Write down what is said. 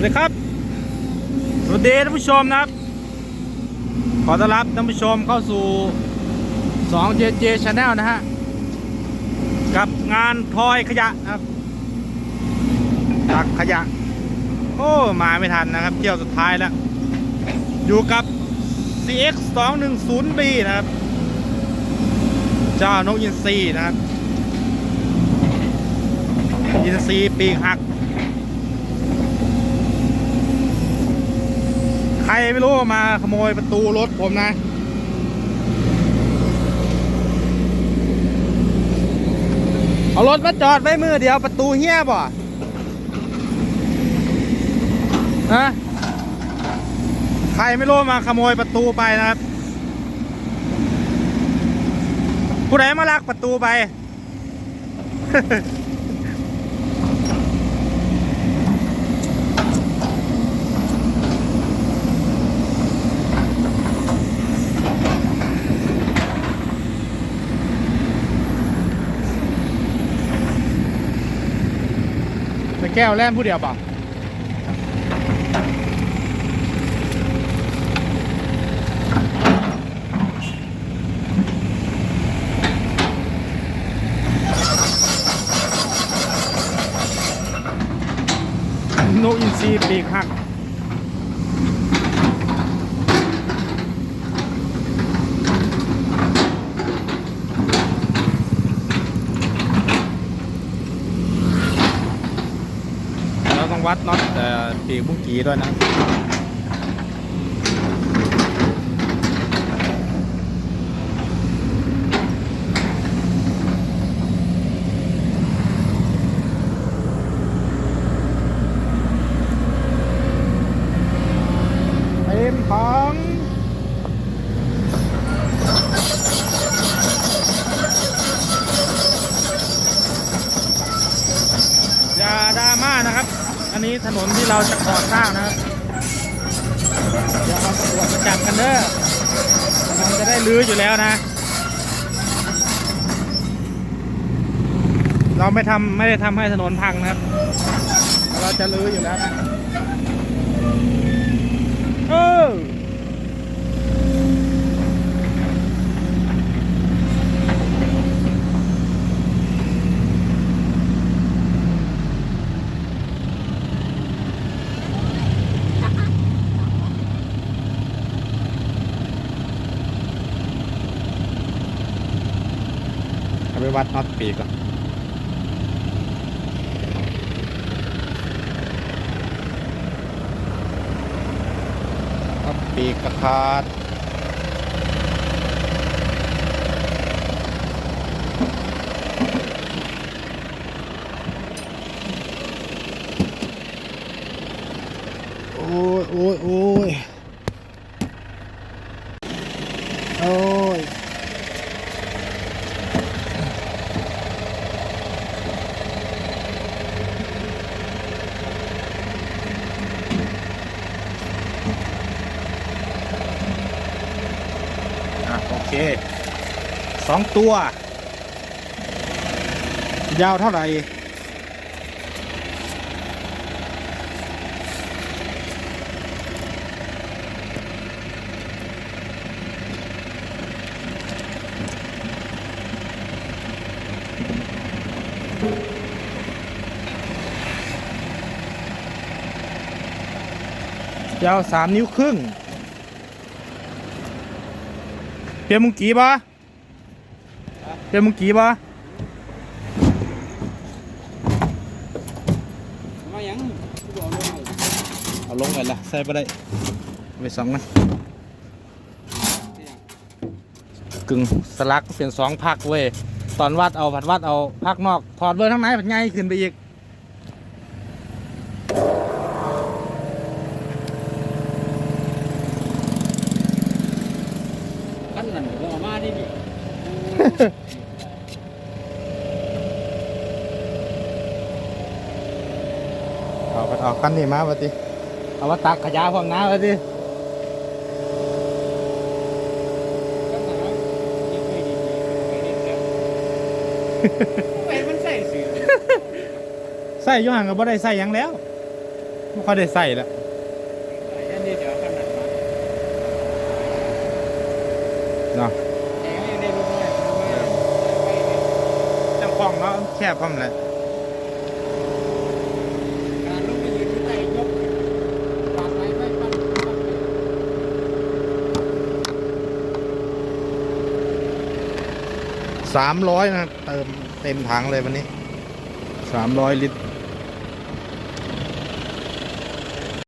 วัสดีครับสวัสดีท่านผู้ชมนะครับ ขอต้อนรับท่านผู้ชมเข้าสู่ 2JJ Channel นะฮะ กับงานทอยขยะนะครับตักขยะ โอ้ มาไม่ทันนะครับ เที่ยวสุดท้ายแล้ว อยู่กับ CX 210B นะครับ เจ้านกยินซีนะครับ ยินซีปีกหัก ใคร ไม่รู้มาขโมยประตูรถผมนะเอารถมาจอดไว้มือเดียวประตูเฮี้ยบ่ฮะใครไม่รู้มาขโมยประตูไปนะครับผู้ใดมาลักประตูไป ก้วแล่นผู้เดียวป่ะโนอินซีปีกหัก ต้องวัดน็อตเอ่อปีกบุ้งกีด้วยนะเต็มของอย่าดราม่านะครับ อันนี้ถนนที่เราจะก่อสร้างนะครับเดี๋ยวเอาตำรวจมาจับกันเด้อมันจะได้ลื้ออยู่แล้วนะ เราไม่ทำไม่ได้ทำให้ถนนพังนะครับ เราจะลื้ออยู่แล้วนะเออ วัดน็อตปีกก่อนน็อตปีกกระขาดโอ้ยโอ้ยโอ้ยโอ้ยอะโอเค สองตัว ยาวเท่าไหร่ยาวสามนิ้วครึ่ง เปียมุงกีบะเปียมุงกีบะมายังกูบอกเลยเอาลงไปละใส่ไปได้ไปสองนะกึ่งสลักเปลี่ยนสองพักเว้ยตอนวัดเอาผัดวัดเอาพักนอกถอดเบอร์ทั้งไหนผัดไงขึ้นไปอีก เอาคันนี่มาปฏิเอามาตักขยะพร้อมน้ำปฏิไอ้มันใส่เสือใส่ย้อนก็บ่ได้ใส่ยังแล้วไม่ค่อยได้ใส่ละน่วเนาะยังได้รู้ว่าจังคล่องเนาะแคบพร้อมแหละ สามร้อยนะเติมเต็มถังเลยวันนี้สามร้อยลิตร